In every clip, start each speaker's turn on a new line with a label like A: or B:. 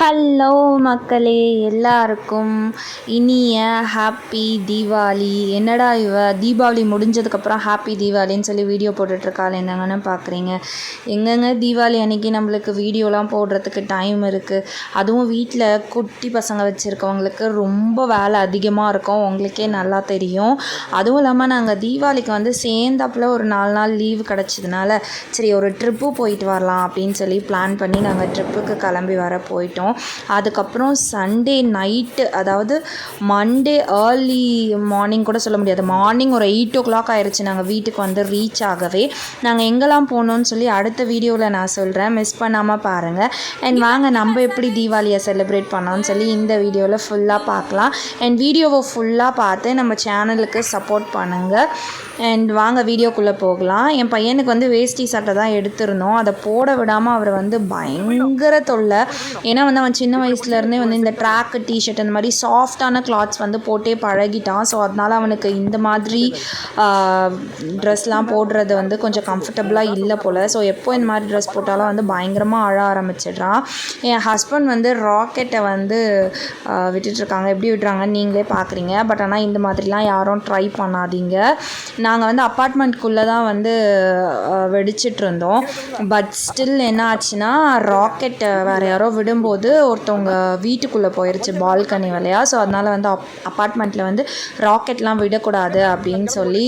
A: Hello மக்களே எல்லாருக்கும் இனிய ஹாப்பி தீபாவளி. என்னடா இவ? தீபாவளி முடிஞ்சதுக்கப்புறம் ஹாப்பி தீபாவளின்னு சொல்லி வீடியோ போட்டுட்ருக்காள். என்னங்கன்னு பார்க்குறீங்க எங்கெங்க தீபாவளி அன்றைக்கி நம்மளுக்கு வீடியோலாம் போடுறதுக்கு டைம் இருக்குது அதுவும் வீட்டில் குட்டி பசங்க வச்சுருக்கவங்களுக்கு ரொம்ப வேலை அதிகமாக இருக்கும். உங்களுக்கே நல்லா தெரியும். அதுவும் இல்லாமல் நாங்கள் தீபாவளிக்கு வந்து சேர்ந்தாப்புல ஒரு நாலு நாள் லீவு கிடச்சதுனால சரி ஒரு ட்ரிப்பு போயிட்டு வரலாம் அப்படின்னு சொல்லி பிளான் பண்ணி நாங்கள் ட்ரிப்புக்கு கிளம்பி வர போயிட்டோம். அதுக்கப்புறம் சண்டே நைட்டு அதாவது மண்டே ஏர்லி மார்னிங் கூட சொல்ல முடியாது. மார்னிங் ஒரு எயிட் ஓ கிளாக் ஆயிடுச்சு நாங்கள் வீட்டுக்கு வந்து ரீச் ஆகவே. நாங்கள் எங்கெல்லாம் போனோம்னு சொல்லி அடுத்த வீடியோவில் நான் சொல்கிறேன் மிஸ் பண்ணாமல் பாருங்கள் அண்ட் வாங்க நம்ம எப்படி தீபாவளியை செலிப்ரேட் பண்ணோம்னு சொல்லி இந்த வீடியோவில் ஃபுல்லாக பார்க்கலாம். அண்ட் வீடியோவை ஃபுல்லாக பார்த்து நம்ம சேனலுக்கு சப்போர்ட் பண்ணுங்கள் அண்ட் வாங்க வீடியோக்குள்ளே போகலாம். என் பையனுக்கு வந்து வேஷ்டி சட்டை தான் எடுத்திருந்தோம். அதை போட விடாமல் அவர் வந்து பயங்கர தொல்லை. ஏன்னா வந்து அவன் சின்ன வயசுலேருந்தே வந்து இந்த ட்ராக் டிஷர்ட் அந்த மாதிரி சாஃப்டான கிளாத்ஸ் வந்து போட்டே பழகிட்டான். ஸோ அதனால் அவனுக்கு இந்த மாதிரி ட்ரெஸ்லாம் போடுறது வந்து கொஞ்சம் கம்ஃபர்டபுளாக இல்லை போல். ஸோ எப்போ இந்த மாதிரி ட்ரெஸ் போட்டாலும் வந்து பயங்கரமாக அழ ஆரம்பிச்சிடுறான். என் ஹஸ்பண்ட் வந்து ராக்கெட்டை வந்து விட்டுட்ருக்காங்க. எப்படி விட்டுறாங்கன்னு நீங்களே பார்க்குறீங்க பட் ஆனால் இந்த மாதிரிலாம் யாரும் ட்ரை பண்ணாதீங்க. நாங்கள் வந்து அப்பார்ட்மெண்ட்குள்ளே தான் வந்து வெடிச்சிட்ருந்தோம். பட் ஸ்டில் என்ன ஆச்சுன்னா ராக்கெட்டை வேறு யாரோ விடும்போது ஒருத்தவங்க வீட்டுக்குள்ளே போயிடுச்சு பால்கனி வழியாக ஸோ அதனால் வந்து அப் அப்பார்ட்மெண்ட்டில் வந்து ராக்கெட்லாம் விடக்கூடாது அப்படின்னு சொல்லி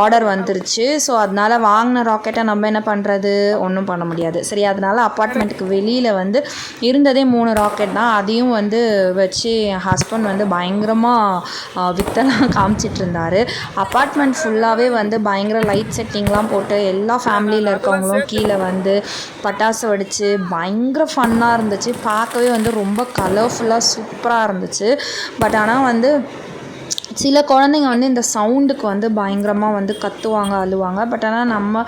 A: ஆர்டர் வந்துருச்சு. ஸோ அதனால் வாங்கின ராக்கெட்டை நம்ம என்ன பண்ணுறது ஒன்றும் பண்ண முடியாது. சரி அதனால் அப்பார்ட்மெண்ட்டுக்கு வெளியில் வந்து இருந்ததே மூணு ராக்கெட் தான். அதையும் வந்து வச்சு என் ஹஸ்பண்ட் வந்து பயங்கரமாக வித்தெல்லாம் காமிச்சிட்டு இருந்தார். அப்பார்ட்மெண்ட் ஃபுல்லாகவே வந்து பயங்கர லைட் செட்டிங்லாம் போட்டு எல்லா ஃபேமிலியில் இருக்கவங்களும் கீழே வந்து பட்டாசு வெடித்து பயங்கர ஃபன்னாக இருந்துச்சு. பார்க்கவே வந்து ரொம்ப கலர்ஃபுல்லாக சூப்பராக இருந்துச்சு. பட் ஆனால் வந்து சில குழந்தைங்க வந்து இந்த சவுண்டுக்கு வந்து பயங்கரமாக வந்து கத்துவாங்க அழுவாங்க. பட் ஆனால் நம்ம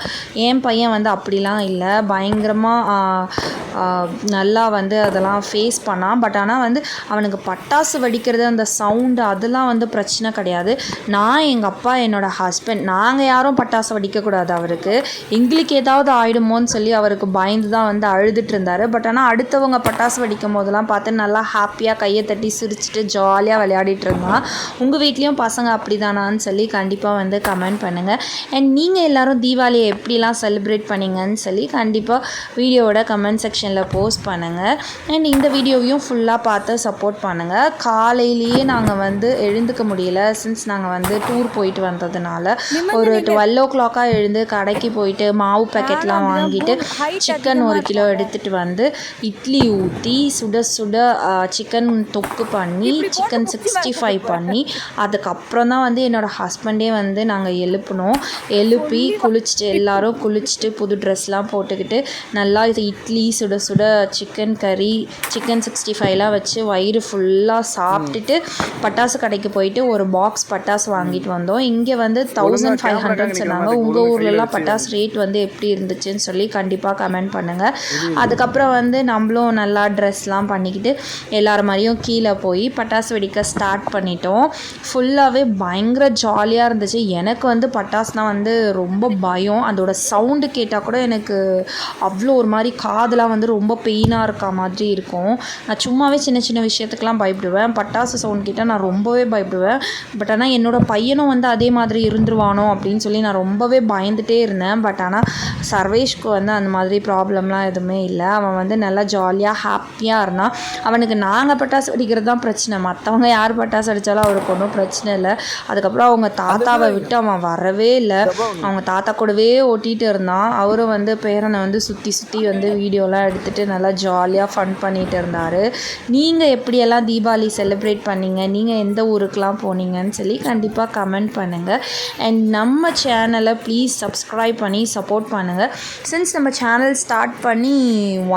A: என் பையன் வந்து அப்படிலாம் இல்லை. பயங்கரமாக நல்லா வந்து அதெல்லாம் ஃபேஸ் பண்ணான். பட் ஆனால் வந்து அவனுக்கு பட்டாசு வெடிக்கிறது அந்த சவுண்டு அதெல்லாம் வந்து பிரச்சனை கிடையாது. நான் எங்கள் அப்பா என்னோட ஹஸ்பண்ட் நாங்கள் யாரும் பட்டாசு வெடிக்கக்கூடாது அவருக்கு. எங்களுக்கு ஏதாவது ஆயிடுமோன்னு சொல்லி அவருக்கு பயந்து தான் வந்து அழுதுட்டு இருந்தார். பட் ஆனால் அடுத்தவங்க பட்டாசு வெடிக்கும் போதெல்லாம் பார்த்து நல்லா ஹாப்பியாக கையை தட்டி சிரிச்சிட்டு ஜாலியாக விளையாடிட்டு இருந்தான். உங்கள் வீட்லேயும் பசங்க அப்படி தானான்னு சொல்லி கண்டிப்பாக வந்து கமெண்ட் பண்ணுங்கள் அண்ட் நீங்கள் எல்லாரும் தீபாவளியை எப்படிலாம் செலிப்ரேட் பண்ணீங்கன்னு சொல்லி கண்டிப்பாக வீடியோவோட கமெண்ட் செக்ஷன் செக்ஷனில் போஸ்ட் பண்ணுங்கள் அண்ட் இந்த வீடியோவையும் ஃபுல்லாக பார்த்து சப்போர்ட் பண்ணுங்கள் காலையிலேயே நாங்கள் வந்து எழுந்துக்க முடியல. சின்ஸ் நாங்கள் வந்து டூர் போயிட்டு வந்ததுனால ஒரு டுவெல் ஓ கிளாக்காக எழுந்து கடைக்கு போயிட்டு மாவு பேக்கெட்லாம் வாங்கிட்டு சிக்கன் ஒரு கிலோ எடுத்துகிட்டு வந்து இட்லி ஊற்றி சுட சுட சிக்கன் தொக்கு பண்ணி சிக்கன் சிக்ஸ்டி ஃபைவ் பண்ணி அதுக்கப்புறம் தான் வந்து என்னோடய ஹஸ்பண்டே வந்து நாங்கள் எழுப்புனோம் எழுப்பி குளிச்சுட்டு எல்லாரும் குளிச்சுட்டு புது ட்ரெஸ்லாம் போட்டுக்கிட்டு நல்லா இது இட்லி சுட சுட சிக்கன் கறி சிக்கன் சிக்ஸ்டி ஃபைவ்லாம் வச்சு வயிறு ஃபுல்லாக சாப்பிட்டுட்டு பட்டாசு கடைக்கு போயிட்டு ஒரு பாக்ஸ் பட்டாசு வாங்கிட்டு வந்தோம். இங்கே வந்து தௌசண்ட் ஃபைவ் ஹண்ட்ரட் சொன்னாங்க. உங்கள் ஊர்லலாம் பட்டாசு ரேட் வந்து எப்படி இருந்துச்சுன்னு சொல்லி கண்டிப்பாக கமெண்ட் பண்ணுங்கள் அதுக்கப்புறம் வந்து நம்மளும் நல்லா ட்ரெஸ்லாம் பண்ணிக்கிட்டு எல்லார் மாதிரியும் கீழே போய் பட்டாசு வெடிக்க ஸ்டார்ட் பண்ணிட்டோம். ஃபுல்லாகவே பயங்கர ஜாலியாக இருந்துச்சு. எனக்கு வந்து பட்டாசுனால் வந்து ரொம்ப பயம். அதோட சவுண்டு கேட்டால் கூட எனக்கு அவ்வளோ ஒரு மாதிரி காதெலாம் வந்து ரொம்ப பெயினாக இருக்க மாதிரி இருக்கும். நான் சும்மாவே சின்ன சின்ன விஷயத்துக்கெலாம் பயப்படுவேன். பட்டாசு சவுண்ட் கேட்டால் நான் ரொம்பவே பயப்படுவேன். பட் ஆனால் என்னோடய பையனும் வந்து அதே மாதிரி இருந்துருவானோ அப்படின்னு சொல்லி நான் ரொம்பவே பயந்துட்டே இருந்தேன். பட் ஆனால் சர்வேஷ்க்கு வந்து அந்த மாதிரி ப்ராப்ளம்லாம் எதுவுமே இல்லை. அவன் வந்து நல்லா ஜாலியாக ஹாப்பியாக இருந்தான். அவனுக்கு நாங்கள் பட்டாசு வெடிக்கிறது தான் பிரச்சனை. மற்றவங்க யார் பட்டாசு அடித்தாலும் அவருக்கு ஒன்றும் பிரச்சனை இல்லை. அதுக்கப்புறம் அவங்க தாத்தாவை விட்டு அவன் வரவே இல்லை. அவங்க தாத்தா கூடவே ஓட்டிகிட்டு இருந்தான். அவரும் வந்து பேரனை வந்து சுற்றி சுற்றி வந்து வீடியோலாம் எடுத்துகிட்டு நல்லா ஜாலியாக ஃபன் பண்ணிகிட்டு இருந்தார். நீங்கள் எப்படியெல்லாம் தீபாவளி செலிப்ரேட் பண்ணீங்க? நீங்கள் எந்த ஊருக்கெலாம் போனீங்கன்னு சொல்லி கண்டிப்பாக கமெண்ட் பண்ணுங்கள் அண்ட் நம்ம சேனலை ப்ளீஸ் சப்ஸ்கிரைப் பண்ணி சப்போர்ட் பண்ணுங்கள் சின்ஸ் நம்ம சேனல் ஸ்டார்ட் பண்ணி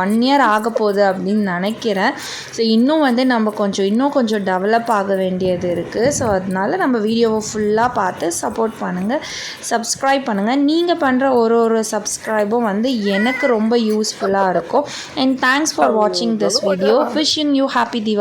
A: ஒன் இயர் ஆக போகுது அப்படின்னு நினைக்கிறேன். ஸோ இன்னும் வந்து நம்ம கொஞ்சம் இன்னும் கொஞ்சம் டெவலப் ஆக வேண்டியது இருக்குது ஸோ அதனால நம்ம வீடியோவை ஃபுல்லாக பார்த்து சப்போர்ட் பண்ணுங்கள் சப்ஸ்கிரைப் பண்ணுங்கள் நீங்கள் பண்ணுற ஒரு ஒரு சப்ஸ்கிரைபும் வந்து எனக்கு ரொம்ப யூஸ்ஃபுல்லாக இருக்கும். and thanks for watching this video. wishing you happy Diwali.